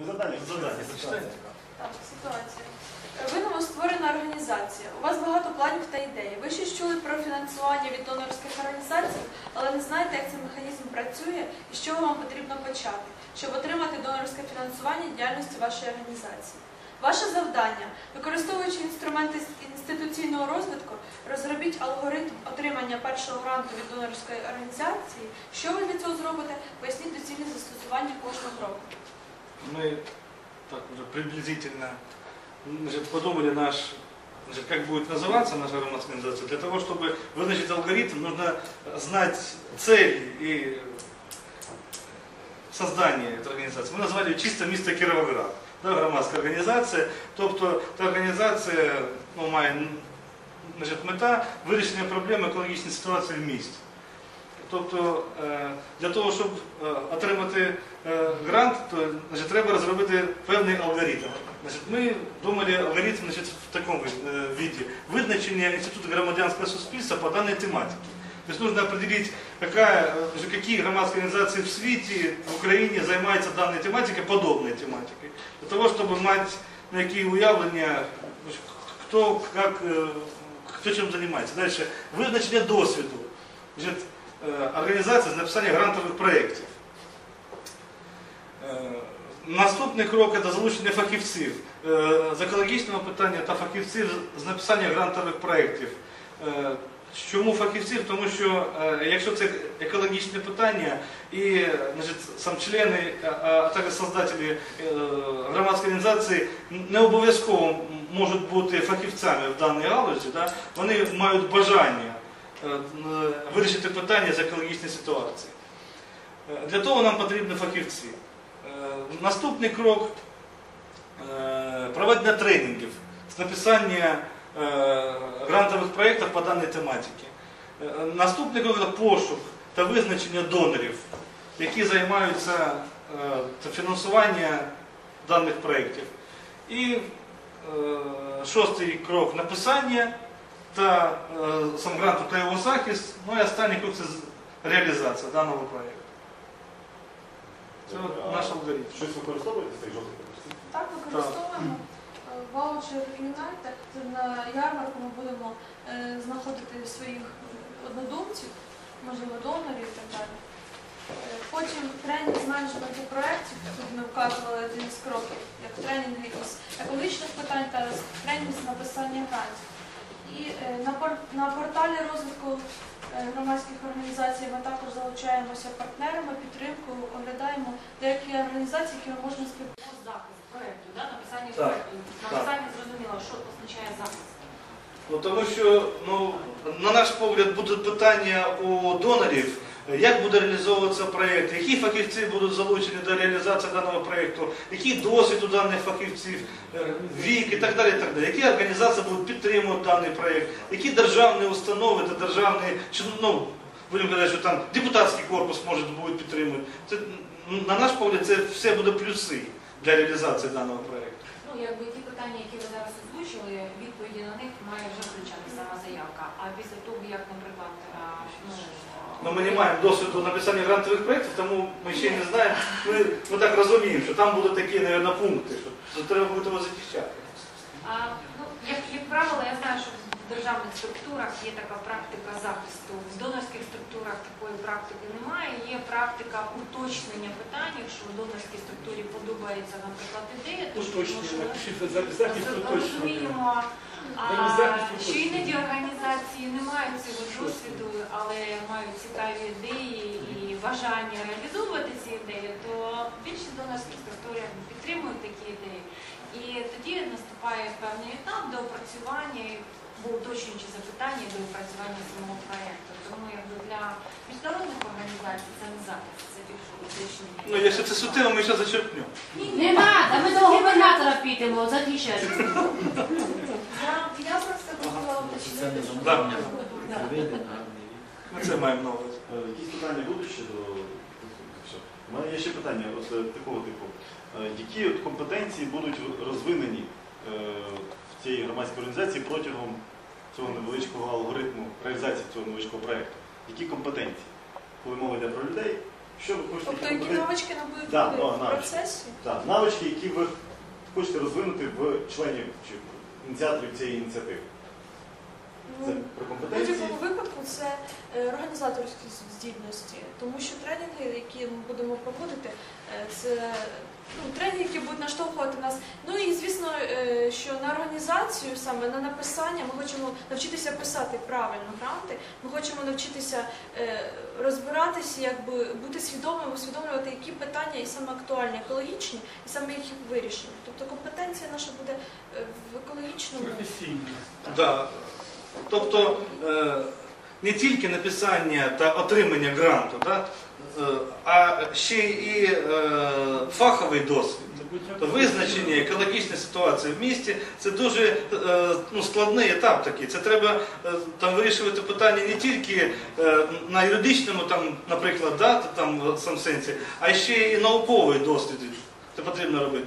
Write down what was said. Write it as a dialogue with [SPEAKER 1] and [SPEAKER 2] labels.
[SPEAKER 1] Ви задання.
[SPEAKER 2] Задання, зачитайте.
[SPEAKER 3] Ситуація. Ви новостворена організація. У вас багато планів та ідей. Ви щось чули про фінансування від донорських організацій, але не знаєте, як цей механізм працює і з чого вам потрібно почати, щоб отримати донорське фінансування діяльності вашої організації. Ваше завдання, використовуючи інструменти інституційного розвитку, розробіть алгоритм отримання першого гранту від донорської організації. Що ви для цього зробите? Поясніть доцільне застосування кожного кроку.
[SPEAKER 2] Мы так уже приблизительно значит, подумали наш, значит, как будет называться наша громадская организация. Для того, чтобы вызначить алгоритм, нужно знать цели и создание этой организации. Мы назвали чисто місто Кіровоград. Да, громадська організація. Тобто та організація ну, має значить, мета вирішення проблем екологічної ситуації в місті. Тобто е, для того, щоб е, отримати е, грант, то значить, треба розробити певний алгоритм. Значить, ми думали алгоритм значить, в такому е, виді. Визначення Інституту громадянського суспільства по даній тематиці. То есть нужно определить, какая, э, какие громадские организации в свете, в Украине занимаются данной тематикой, подобной тематикой. Для того, чтобы мать какие уявления, значит, кто, как, э, кто чем занимается. Дальше, визначення досвіду. Значить, е, організація з написання грантових проєктів. Е, Наступний крок це залучення фахівців е, з екологічного питання та фахівців з написання грантових проєктів. Е, Чому фахівців? Тому що е, якщо це екологічне питання і значить, сам члени, а- також создателі е, громадської організації не обов'язково можуть бути фахівцями в даній галузі, да? вони мають бажання е, вирішити питання з екологічної ситуації. Е, Для того нам потрібні фахівці. Е, Наступний крок е, проведення тренінгів з написання е, грантових проєктів по даній тематиці. Е, Наступний крок це пошук та визначення донорів, які займаються е, фінансуванням даних проєктів. І е, шостий крок написання та е, сам гранту та його захист. Ну і останній крок це реалізація даного проєкту. Це от наш алгоритм.
[SPEAKER 1] Щось використовуєте з цих жовтих?
[SPEAKER 3] Так, використовуємо е, ваучер Юнайтед. На ярмарку ми будемо е, знаходити своїх однодумців, можливо, донорів і так далі. Потім тренінг з менеджменту проєктів, тут ми вказували один із кроків, як тренінги із екологічних питань та тренінг з написання грантів. І е, на, пор- порталі розвитку е, громадських організацій ми також залучаємося партнерами, підтримкою, оглядаємо деякі організації, які ми можемо співпрацювати.
[SPEAKER 4] Захист проєкту, да? написання
[SPEAKER 2] Так,
[SPEAKER 4] проєкту. Написання зрозуміло, що означає захист.
[SPEAKER 2] Ну, тому що, ну, на наш погляд, будуть питання у донорів, як буде реалізовуватися проєкт, які фахівці будуть залучені до реалізації даного проєкту, який досвід у даних фахівців, е, вік і так далі. І так далі. Які організації будуть підтримувати даний проєкт, які державні установи та державні, ну, будемо казати, що там депутатський корпус може бути підтримувати. Це, на наш погляд, це все буде плюси для реалізації даного проєкту.
[SPEAKER 4] Ну, якби ті питання, які ви зараз озвучили, відповіді на них має вже включати сама заявка. А після того, як, наприклад, ну,
[SPEAKER 2] Ну, ми не маємо досвіду написання грантових проєктів, тому ми ще не знаємо. Ми, ми так розуміємо, що там будуть такі, мабуть, пункти, що, треба буде його захищати.
[SPEAKER 4] А, ну, як, як правило, я знаю, що державних структурах є така практика захисту. В донорських структурах такої практики немає. Є практика уточнення питань, якщо в донорській структурі подобається, наприклад, ідея, то
[SPEAKER 5] уточнення.
[SPEAKER 4] розуміємо, що іноді організації не мають цього досвіду, але мають цікаві ідеї і бажання реалізовувати ці ідеї, то більшість донорських структур підтримують такі ідеї. І тоді наступає певний етап до опрацювання, бо уточнюючи запитання до опрацювання самого проєкту. Тому якби для міжнародних організацій це не захист, це більше уточнення.
[SPEAKER 2] Ну, якщо це суттєво, ми ще зачерпнемо.
[SPEAKER 6] Не надо, ми того губернатора підемо, захищати.
[SPEAKER 3] Я, я просто хотіла уточнити, що Да.
[SPEAKER 2] Ми це маємо на увазі.
[SPEAKER 1] Е, Якісь питання будуть ще до Все. У мене є ще питання от, е, такого типу. Е, Які от компетенції будуть розвинені е, в громадської організації протягом цього невеличкого алгоритму реалізації цього невеличкого проєкту? Які компетенції? Коли мова йде про людей, що ви хочете
[SPEAKER 3] Тобто,
[SPEAKER 1] які
[SPEAKER 3] навички
[SPEAKER 1] Да,
[SPEAKER 3] в
[SPEAKER 1] навички.
[SPEAKER 3] процесі?
[SPEAKER 1] Так, навички, які ви хочете розвинути в членів чи ініціаторів цієї ініціативи. Це
[SPEAKER 3] Ну, В будь-якому випадку це е, організаторські здібності, тому що тренінги, які ми будемо проводити, е, це ну, тренінги, які будуть наштовхувати нас. Ну і звісно, е, що на організацію, саме на написання, ми хочемо навчитися писати правильно гранти. Ми хочемо навчитися розбиратися, якби бути свідомими, усвідомлювати, які питання і саме актуальні, екологічні, і саме їх вирішення. Тобто компетенція наша буде в екологічному.
[SPEAKER 2] Да. Тобто е, не тільки написання та отримання гранту, е, а ще і е, фаховий досвід. Визначення екологічної ситуації в місті це дуже ну, складний етап такий. Це треба вирішувати питання не тільки на юридичному, наприклад, да, сам сенсі, а ще і науковий досвід. Це потрібно робити.